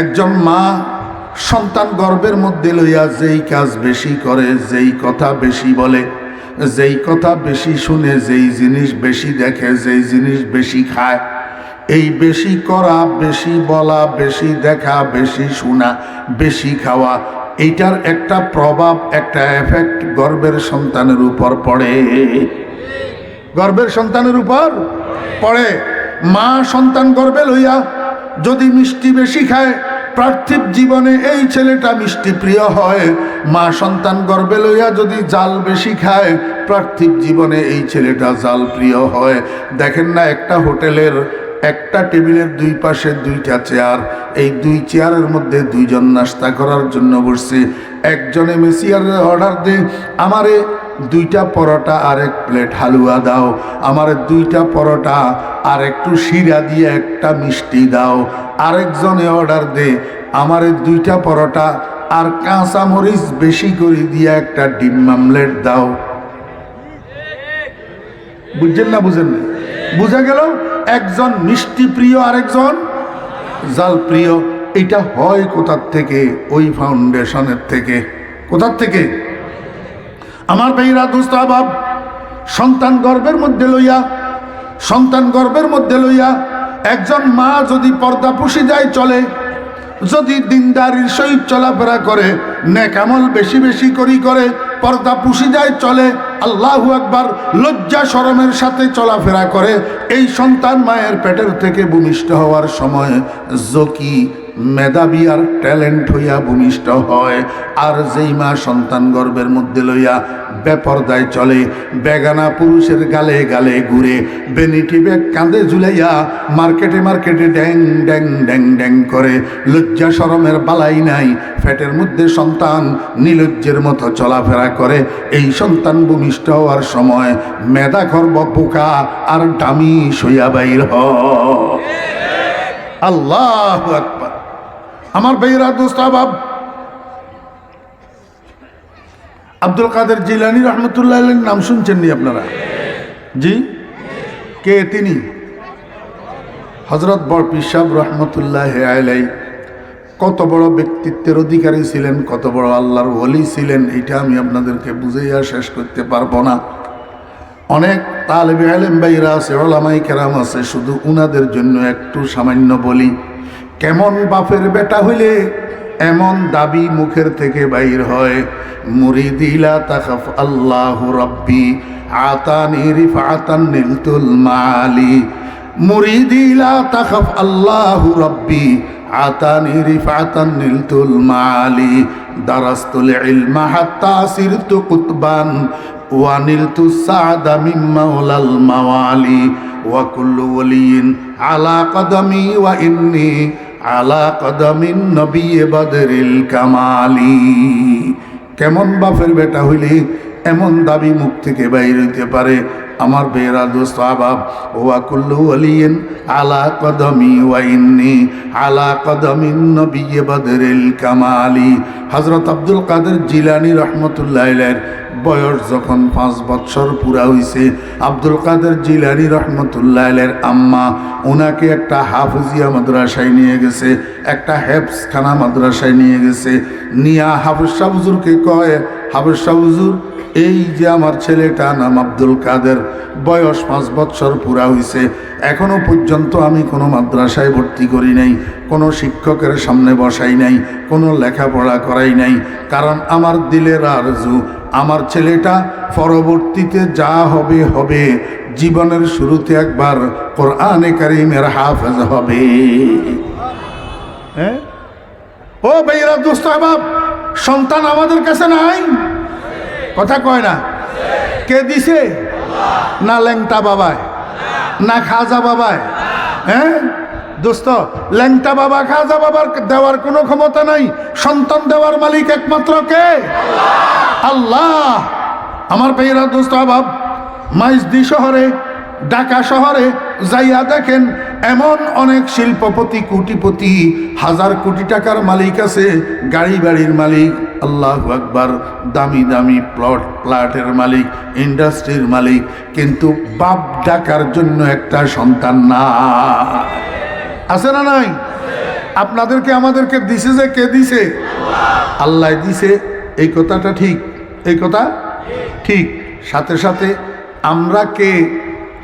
একজন মা সন্তান গর্বের মধ্যে লইয়া যেই কাজ বেশি করে, যেই কথা বেশি বলে, যেই কথা বেশি শুনে, যেই জিনিস বেশি দেখে, যেই জিনিস বেশি খায়, এই বেশি করা, বেশি বলা, বেশি দেখা, বেশি শোনা, বেশি খাওয়া, এইটার একটা প্রভাব, একটা এফেক্ট গর্বের সন্তানের উপর পড়ে। গর্বের সন্তানের উপর পড়ে। মা সন্তান গর্বে লইয়া যদি মিষ্টি বেশি খায়, পার্থিব জীবনে এই ছেলেটা মিষ্টি প্রিয় হয়। মা সন্তান গর্বে লইয়া যদি জাল বেশি খায়, পার্থিব জীবনে এই ছেলেটা জাল প্রিয় হয়। দেখেন না, একটা হোটেলের, একটা টেবিলের দুই পাশে দুইটা চেয়ার। এই দুই চেয়ারের মধ্যে দুইজন নাস্তা করার জন্য বসছে। একজনে মেসিয়ারের অর্ডার দে আমারে দুইটা পরোটা আর এক প্লেট হালুয়া দাও। আমার দুইটা পরোটা আর একটু শিরা দিয়ে একটা মিষ্টি দাও। আরেকজনে অর্ডার দে। আমার দুইটা পরোটা আর কাঁচা মরিচ বেশি করে দিয়ে একটা ডিম মামলেট দাও। বুঝছেন না বুঝেন না? বুঝা গেল? একজন মিষ্টি প্রিয়, আরেকজন জাল প্রিয়। এটা হয় কোথার থেকে? ওই ফাউন্ডেশনের থেকে। কোথার থেকে? আমার ভাইরা, দোস্ত আবাব সন্তান গর্ভের মধ্যে লইয়া, সন্তান গর্ভের মধ্যে লইয়া একজন মা যদি পর্দা পুষি যায় চলে, যদি দিনদারির সহিত চলাফেরা করে নেকামল বেশি বেশি করি করে পর্দা পুষি যায় চলে, আল্লাহু একবার লজ্জা শরমের সাথে চলাফেরা করে, এই সন্তান মায়ের পেটের থেকে ভূমিষ্ঠ হওয়ার সময় জকি মেধাবী আর ট্যালেন্ট হইয়া ভূমিষ্ঠ হয়। আর যেই মা সন্তান গর্ভের মধ্যে লইয়া বেপরদায় চলে, বেগানা পুরুষের গালে গালে ঘুরে, বেনিটি ব্যাগ কাঁধে ঝুলাইয়া মার্কেটে মার্কেটে ড্যাং ড্যাং ড্যাং ড্যাং করে। লজ্জা সরমের বালাই নাই, ফ্যাটের মধ্যে সন্তান নিলজ্জের মতো চলাফেরা করে। এই সন্তান ভূমিষ্ঠ হওয়ার সময় মেধা খর্ব পোকা আর ডামি সইয়া বাইর হ আল্লাহ আকবার। আমার ভাইরা দোস্তাবাব আব্দুল কাদের জিলানি রহমতুল্লাহ নাম শুনছেন নি আপনারা? জি? কে তিনি? হজরত বড় পিসাব রহমতুল্লাহ আলাই কত বড় ব্যক্তিত্বের অধিকারী ছিলেন, কত বড় আল্লাহর ওলি ছিলেন এটা আমি আপনাদেরকে বুঝাইয়া শেষ করতে পারব না। অনেক তালেবে আলেম ভাইরা আছে ওলামাই কেরাম আছে, শুধু উনাদের জন্য একটু সামান্য বলি। কেমন বাপের বেটা হইলে এমন দাবি মুখের থেকে বাইর হয়। মুরিদিলা তাকাফ আল্লাহ রব্বি, আতানি রিফাতান নিলতুল মালি। মুরিদিলা তাকাফ আল্লাহ রব্বি, আতানি রিফাতান নিলতুল মালি। দারাস্তুল ইলমা হাত্তা সিরতু কুতবান ওয়ানিলতু সাদা মাওয়ালি। ওয়া ওয়ালিয়িন আলা কদমি, ওয়া আলা কদমিন নবী বদরিল কামালি। কেমন বাফের বেটা হইলে এমন দাবি মুখ থেকে বাইর হইতে পারে? আমার বেরা দোস্ত আবাব ওয়া কুল্লু আলিয়েন আলা কদমি ওয়াইন্নি আলা কদমিন নবী বদরিল কামালি। হজরত আব্দুল কাদের জিলানি রহমতুল্লাহ বয়স যখন পাঁচ বছর পুরা হইছে, আব্দুল কাদের জিলানি রহমতুল্লাহ আম্মা ওনাকে একটা হাফজিয়া মাদ্রাসায় নিয়ে গেছে, একটা হেফসখানা মাদ্রাসায় নিয়ে গেছে। নিয়া হাফিজ শাহুজুরকে কয়, হাফিজ শাহ হুজুর এই যে আমার ছেলেটা নাম আব্দুল কাদের, বয়স পাঁচ বছর পুরা হইছে। এখনও পর্যন্ত আমি কোনো মাদ্রাসায় ভর্তি করি নাই, কোনো শিক্ষকের সামনে বসাই নাই, কোনো লেখাপড়া করাই নাই। কারণ আমার দিলের আরজু, আমার ছেলেটা পরবর্তীতে যা হবে হবে। জীবনের শুরুতে একবার কোরআনে কারিমের হাফেজ হবে। হ্যাঁ? ও ভাইরা দোস্ত সন্তান আমাদের কাছে নাই। কথা কয় না? কে দিছে? না ল্যাংটা বাবায় না খাজা বাবায় হ্যাঁ? দোস্ত ল্যাংটা বাবা, খাজা বাবার দেওয়ার কোনো ক্ষমতা নাই। সন্তান দেওয়ার মালিক একমাত্র কে? আল্লাহ। আমার পেয়েরা দোস্ত অভাব মাইজদি শহরে, ঢাকা শহরে যাইয়া দেখেন, এমন অনেক শিল্পপতি, কোটিপতি, হাজার কোটি টাকার মালিক আছে, গাড়ি বাড়ির মালিক। আল্লাহ আকবার, দামি দামি প্লট প্লাটের মালিক ইন্ডাস্ট্রির মালিক, কিন্তু বাপ ডাকার জন্য একটা সন্তান না আছে না নাই? আপনাদেরকে, আমাদেরকে দিছে যে কে দিছে? আল্লাহ দিছে। এই কথাটা ঠিক। এই কথা ঠিক। সাথে সাথে আমরা কে?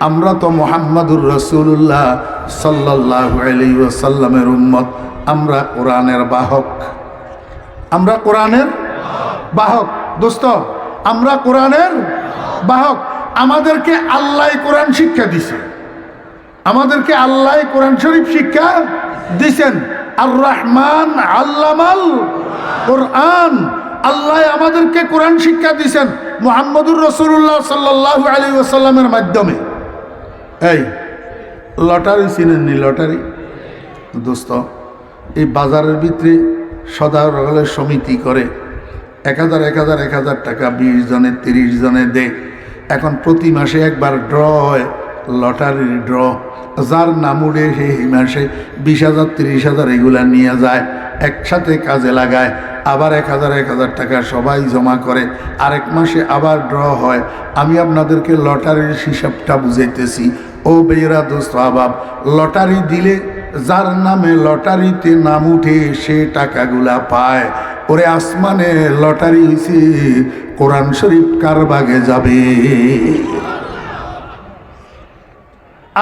আমরা তো মোহাম্মদুর রসুল্লাহ সাল্লাহ আলাইসাল্লামের উম্মত। আমরা কোরআনের বাহক। আমরা কোরআনের বাহক। দোস্ত, আমরা কোরআনের বাহক। আমাদেরকে আল্লাহ কোরআন শিক্ষা দিছে। আমাদেরকে আল্লাহ কোরআন শরীফ শিক্ষা দিছেন। আর রহমান আল্লামাল কোরআন। আল্লাহ আমাদেরকে কোরআন শিক্ষা দিছেন মোহাম্মদুর রসুল্লাহ সাল্লাহ আলী ওসাল্লামের মাধ্যমে। এই, লটারি চিনেননি লটারি? দোস্ত, এই বাজারের ভিতরে সদাগরের সমিতি করে এক হাজার এক হাজার এক হাজার টাকা বিশ জনে তিরিশ জনে দে। এখন প্রতি মাসে একবার ড্র হয়, লটারির ড্র। যার নাম উড়ে সেই মাসে বিশ হাজার, তিরিশ হাজার এগুলা নিয়ে যায়, একসাথে কাজে লাগায়। আবার এক হাজার এক হাজার টাকা সবাই জমা করে। আরেক মাসে আবার ড্র হয়। আমি আপনাদেরকে লটারির হিসাবটা বুঝাইতেছি। ও বেয়েরা দোস্ত আবাব লটারি দিলে যার নামে লটারিতে নাম উঠে, সে টাকাগুলা পায়। ওরে আসমানে লটারি হিসে কোরআন শরীফ কার বাগে যাবে?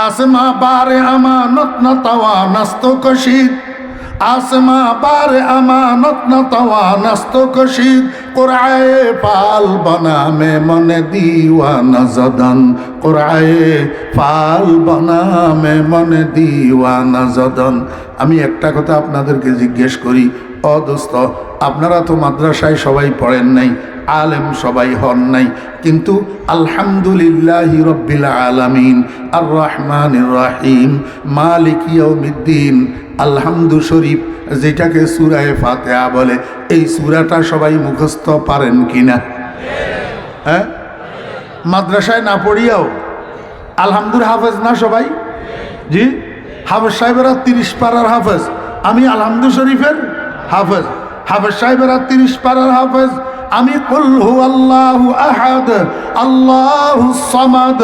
আসমা বারে আমানত না তাওয়া, নাস্ত কশিদ আসমা বারে আমানত না তাওয়া কশিদ কোরআয়ে পাল বনা মে মনে দিওয়ানা জদন। কোরআয়ে পাল বনা মে মনে দিওয়ানা জদন। আমি একটা কথা আপনাদেরকে জিজ্ঞেস করি অদোস্ত আপনারা তো মাদ্রাসায় সবাই পড়েন নাই, আলেম সবাই হন নাই, কিন্তু আলহামদুলিল্লাহ রব্বিল আলামিন আর রহমান রাহিম, মালিক ইয়ৌমিদ্দিন আলহামদু শরীফ, যেটাকে সুরায় ফাতেহা বলে। এই সুরাটা সবাই মুখস্থ পারেন কিনা? হ্যাঁ? মাদ্রাসায় না পড়িয়াও? আলহামদুর হাফেজ না সবাই? জি? হাফেজ সাহেবেরা তিরিশ পাড়ার হাফেজ। আমি আলহামদু শরীফের হাফেজ। হাফেজ সাহেবেরা তিরিশ পাড়ার হাফেজ। আমি কুল হু আল্লাহু আহাদ, আল্লাহু সামাদ,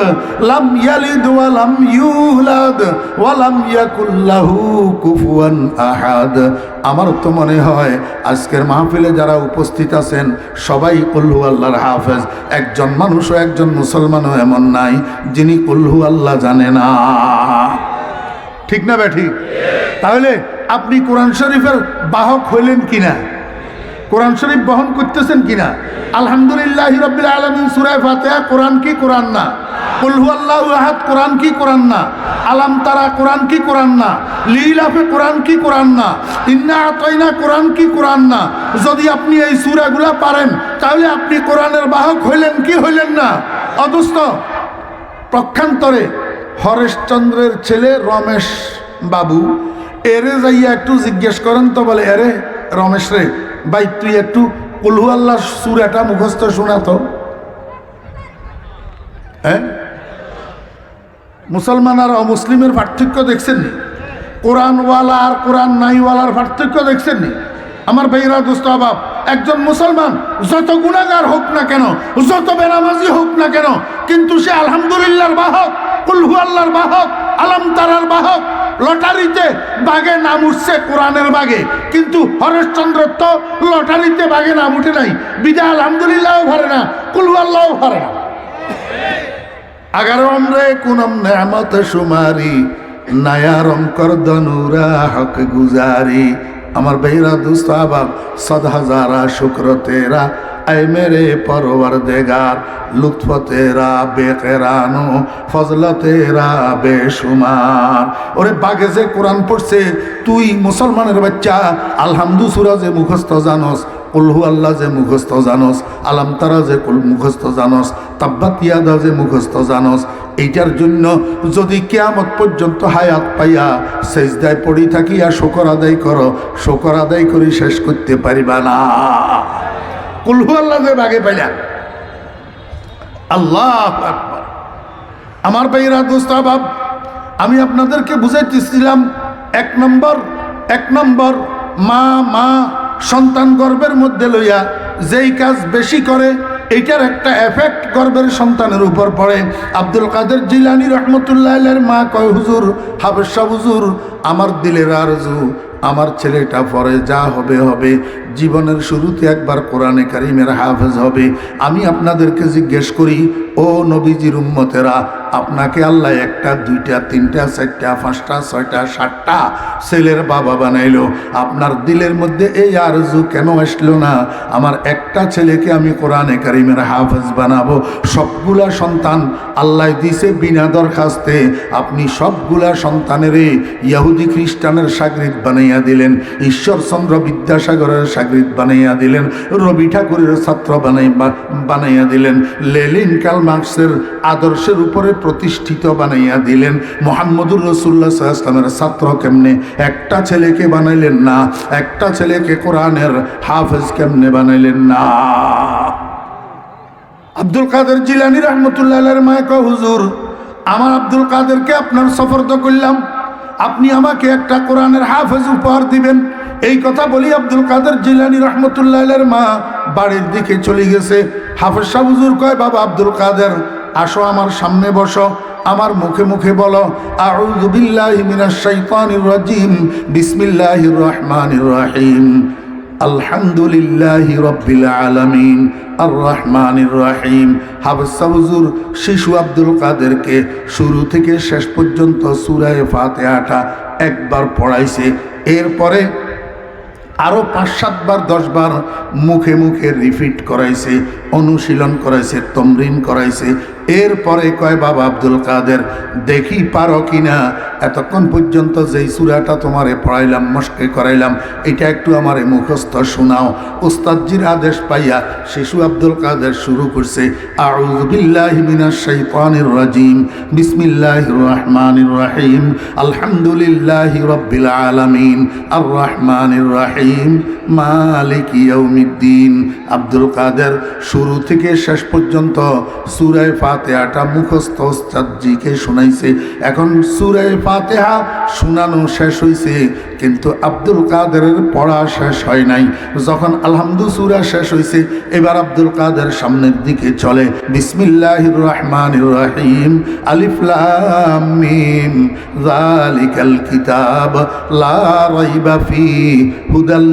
লাম ইয়ালিদ ওয়া লাম ইউলাদ, ওয়া লাম ইয়াকুল লাহু কুফুয়ান আহাদ। আমার তো মনে হয় আজকের মাহফিলে যারা উপস্থিত আছেন, সবাই কুল্লু আল্লাহর হাফেজ। একজন মানুষও একজন মুসলমানও এমন নাই যিনি কুল্লু আল্লাহ জানে না। ঠিক না ব্যাঠি তাহলে আপনি কোরআন শরীফের বাহক হইলেন কিনা? কোরআন শরীফ বহন করতেছেন কিনা? আলহামদুলিল্লাহ রবিল আলমিন সুরায় ফাতেহা কোরআন কি কোরআন না? কুলহু আহাদ কোরআন কি কোরআন না? আলাম তারা কোরআন কি কোরআন না? লিলাফে কোরআন কি কোরআন না? ইন্না আতইনা কোরআন কি কোরআন না? যদি আপনি এই সুরাগুলা পারেন, তাহলে আপনি কোরআনের বাহক হইলেন কি হইলেন না? অদুস্ত, প্রক্ষান্তরে হরেশচন্দ্রের ছেলে রমেশ বাবু, এরে যাইয়া একটু জিজ্ঞেস করেন তো বলে, এরে রমেশ রে ভাই, তুই একটু কুলহু আল্লাহ সুরাটা মুখস্থ শোনাতো হ্যাঁ? মুসলমান আর অমুসলিমের পার্থক্য দেখছেন নি? কোরআনওয়ালা আর কোরআন নাইওয়ালার পার্থক্য দেখছেন নি? আমার ভাইরা, দোস্ত অভাব একজন মুসলমান যত গুণাগার হোক না কেন, যত বেনামাজি হোক না কেন, কিন্তু সে আলহামদুলিল্লাহর বাহক, কুলহু আল্লাহর বাহক, আলম তারার বাহক লটারিতে বাঘে নাম উঠছে কোরআনের বাঘে। কিন্তু হরেশচন্দ্র তো লটারিতে বাঘে নাম উঠে নাই। বিদা আলহামদুলিল্লাহও ভরে না, কুলওয়াল্লাহও ভরে না। আগারম রে কুনম সুমারি গুজারি। আমার বেহরা দুস্তাবাব সদ হাজারা শুক্র তেরা, আই মেরে পরওয়ার দেগার লুৎফ তেরা বেকেরানো ফজল তেরা বেশুমার ওরে বাগে যে কোরআন পড়ছে, তুই মুসলমানের বাচ্চা, আলহামদু সুরা যে মুখস্থ জানস কুলহু আল্লাহ যে মুখস্থ জানস, আলাম তারা যে কুল মুখস্থ জানস তাব্বাত ইয়াদা যে মুখস্থ জানস এইটার জন্য যদি কেয়ামত পর্যন্ত হায়াত পাইয়া সেজদায় পড়ি থাকিয়া শকর আদায় করো, শকর আদায় করি শেষ করতে পারিবা না। কুলহু আল্লাহ বাগে পাইলা আল্লাহ আমার ভাইরা দোস্তাবাব আমি আপনাদেরকে বুঝাইতেছিলাম, এক নম্বর এক নম্বর, মা মা, সন্তান গর্ভের মধ্যে লইয়া যেই কাজ বেশি করে এইটার একটা এফেক্ট গর্বের সন্তানের উপর পড়ে। আব্দুল কাদের জিলানি রহমতুল্লাহ মা কয়, হুজুর হাবেশা হুজুর, আমার দিলের আরজু, আমার ছেলেটা পরে যা হবে হবে। জীবনের শুরুতে একবার কোরআনে কারিমের হাফেজ হবে। আমি আপনাদেরকে জিজ্ঞেস করি, ও নবীজির উম্মতেরা আপনাকে আল্লাহ একটা, দুইটা, তিনটা, চারটা, পাঁচটা, ছয়টা, সাতটা ছেলের বাবা বানাইলো। আপনার দিলের মধ্যে এই আরজু কেন আসলো না? আমার একটা ছেলেকে আমি কোরআনে কারিমের হাফেজ বানাবো। সবগুলা সন্তান আল্লাহ দিছে বিনা দরখাস্তে। আপনি সবগুলা সন্তানেরে ইয়াহুদি খ্রিস্টানের সাগরিদ বানাইয়া দিলেন, ঈশ্বরচন্দ্র বিদ্যাসাগরের সাগরিদ বানাইয়া দিলেন, রবি ঠাকুরের ছাত্র বানাই বানাইয়া দিলেন। লেলিন কাল মার্কসের আদর্শের উপরে প্রতিষ্ঠিত বানাইয়া দিলেন। মোহাম্মদুর রসুল্লাহ ইসলামের ছাত্র কেমনে? একটা ছেলেকে বানাইলেন না, একটা ছেলেকে কোরআনের হাফেজ কেমনে বানাইলেন না? আব্দুল কাদের জিলানি রহমতুল্লাহ মায়ক হুজুর, আমার আব্দুল কাদেরকে আপনার সফরদ করলাম। আপনি আমাকে একটা কোরআনের হাফেজ উপহার দিবেন। এই কথা বলি আব্দুল কাদের জিলানি রহমতুল্লাহ মা বাড়ির দিকে চলে গেছে। হাফেজ শাহ হুজুর কয়, বাবা আব্দুল কাদের আসো আমার সামনে বসো, আমার মুখে মুখে বলো রহিম আর শিশু আব্দুল কাদেরকে শুরু থেকে শেষ পর্যন্ত ফাতেহাটা একবার এরপরে আরও পাঁচ সাতবার দশবার মুখে মুখে রিপিট করাইছে, অনুশীলন করাইছে, তমরিন করাইছে। এরপরে কয়, বাবা আব্দুল কাদের, দেখি পারো কিনা? এতক্ষণ পর্যন্ত যেই সুরাটা তোমারে পড়াইলাম, মস্কে করাইলাম, এটা একটু আমারে মুখস্থ শোনাও। উস্তাদজির আদেশ পাইয়া শিশু আব্দুল কাদের শুরু করছে রাজিম, বিসমিল্লাহির রহমানির রহিম, আলহামদুলিল্লাহি রাব্বিল আলামিন, আর রহমানির রহিম, মালিক ইয়াউমিদ্দিন। আব্দুল কাদের শুরু থেকে শেষ পর্যন্ত সুরায় ফাতেহাটা মুখস্থ ওস্তাদজিকে শোনাইছে। এখন সুরায় ফাতেহা শোনানো শেষ হইছে, কিন্তু আব্দুল কাদেরের পড়া শেষ হয় নাই। যখন আলহামদু সুরা শেষ হইছে, এবার আব্দুল কাদের সামনের দিকে চলে। বিসমিল্লাহির রহমানির রহিম, আলিফ লাম মিম, যালিকাল কিতাব, লা রাইবা ফি, হুদাল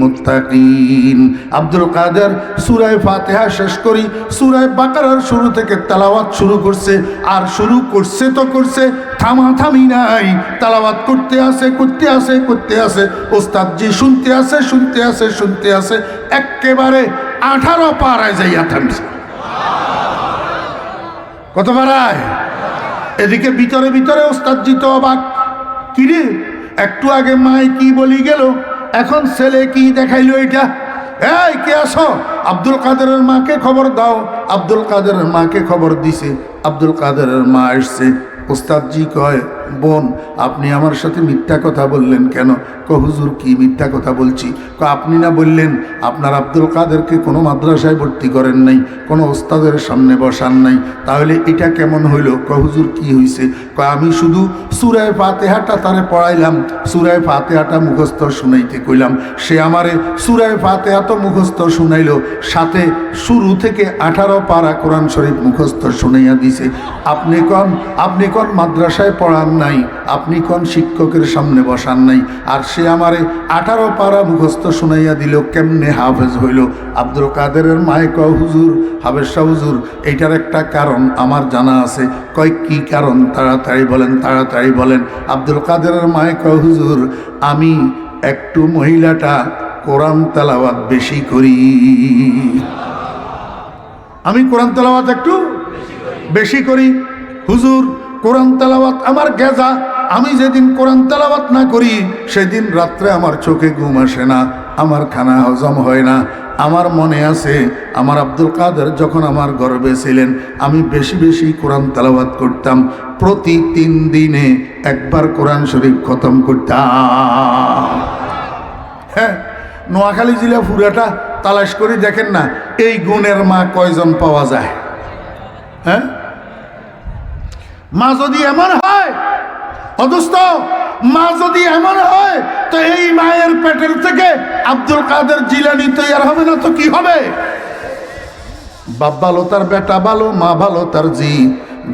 মুত্তাকিন। আব্দুল কাদের সূরায়ে ফাতিহা শেষ করি, সূরায়ে বাকারার শুরু থেকে তেলাওয়াত শুরু করছে, আর শুরু করছে তো করছে, থামা থামি নাই। তেলাওয়াত করতে আসে করতে আসে করতে আসে ওস্তাদজি শুনতে আসে শুনতে আসে শুনতে আসে একেবারে আঠারো পাড়ায় যাইয়া থামছে। কত পাড়ায়? এদিকে ভিতরে ভিতরে ওস্তাদজি তো অবাক। কিরে, একটু আগে মায় কি বলি গেল? এখন ছেলে কি দেখাইলো এটা? এই, কে আসো আব্দুল কাদেরের মাকে খবর দাও। আব্দুল কাদেরের মাকে খবর দিছে। আব্দুল কাদেরের মা আসছে ওস্তাদজি কয় বোন, আপনি আমার সাথে মিথ্যা কথা বললেন কেন? ক, হুজুর, কি মিথ্যা কথা বলছি? ক, আপনি না বললেন আপনার আব্দুল কাদেরকে কোনো মাদ্রাসায় ভর্তি করেন নাই, কোনো ওস্তাদের সামনে বসান নাই। তাহলে এটা কেমন হইল? ক, হুজুর, কি হইছে? ক, আমি শুধু সুরায় ফাতেহাটা তারে পড়াইলাম, সুরায় ফাতেহাটা মুখস্থ শুনাইতে কইলাম। সে আমারে সুরায় ফাতেহা তো মুখস্থ শুনাইল, সাথে শুরু থেকে আঠারো পারা কোরআন শরীফ মুখস্থ শুনাইয়া দিছে। আপনি কন আপনি কন মাদ্রাসায় পড়ান নাই, আপনি কোন শিক্ষকের সামনে বসান নাই? আর সে আমারে আঠারো পারা মুখস্থ শুনাইয়া দিল, কেমনে হাফেজ হইল? আব্দুল কাদেরের মায়ে ক হুজুর শাহ হুজুর, এইটার একটা কারণ আমার জানা আছে। কয়, কি কারণ? তাড়াতাড়ি বলেন তাড়াতাড়ি বলেন। আব্দুল কাদেরের মায়ে ক হুজুর, আমি একটু মহিলাটা কোরআন তেলাওয়াত বেশি করি। আমি কোরআন তেলাওয়াত একটু বেশি করি। হুজুর কোরআন তেলাওয়াত আমার গেজা, আমি যেদিন কোরআন তেলাওয়াত না করি, সেদিন রাত্রে আমার চোখে ঘুম আসে না, আমার খানা হজম হয় না। আমার মনে আছে, আমার আব্দুল কাদের যখন আমার গর্বে ছিলেন, আমি বেশি বেশি কোরআন তেলাওয়াত করতাম, প্রতি তিন দিনে একবার কোরআন শরীফ খতম করতাম। হ্যাঁ নোয়াখালী জেলা পুরাটা তালাশ করে, দেখেন না, এই গুণের মা কয়জন পাওয়া যায়? হ্যাঁ? মা যদি এমন হয় অদুস্ত মা যদি এমন হয়, তো এই মায়ের পেটের থেকে আব্দুল কাদের জিলানি তৈয়ার হবে না তো কি হবে? বাপ ভালো তার বেটা ভালো, মা ভালো তার জি,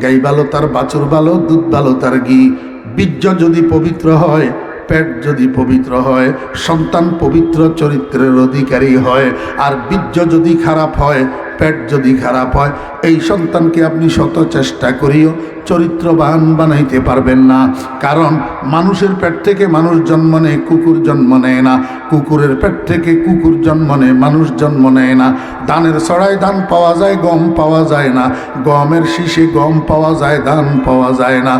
গাই ভালো তার বাছুর ভালো, দুধ ভালো তার ঘি। বীর্য যদি পবিত্র হয়, পেট যদি পবিত্র হয়, সন্তান পবিত্র চরিত্রের অধিকারী হয়, আর বীর্য যদি খারাপ হয় পেট যদি খারাপ হয়, এই সন্তানকে আপনি শত চেষ্টা করিও, চরিত্রবান বানাইতে পারবেন না। কারণ মানুষের পেট থেকে মানুষ জন্ম নেয়, কুকুর জন্ম নেয় না। কুকুরের পেট থেকে কুকুর জন্ম নেয়, মানুষ জন্ম নেয় না। ধানের ছড়ায় ধান পাওয়া যায়, গম পাওয়া যায় না। গমের শীষে গম পাওয়া যায়, ধান পাওয়া যায় না।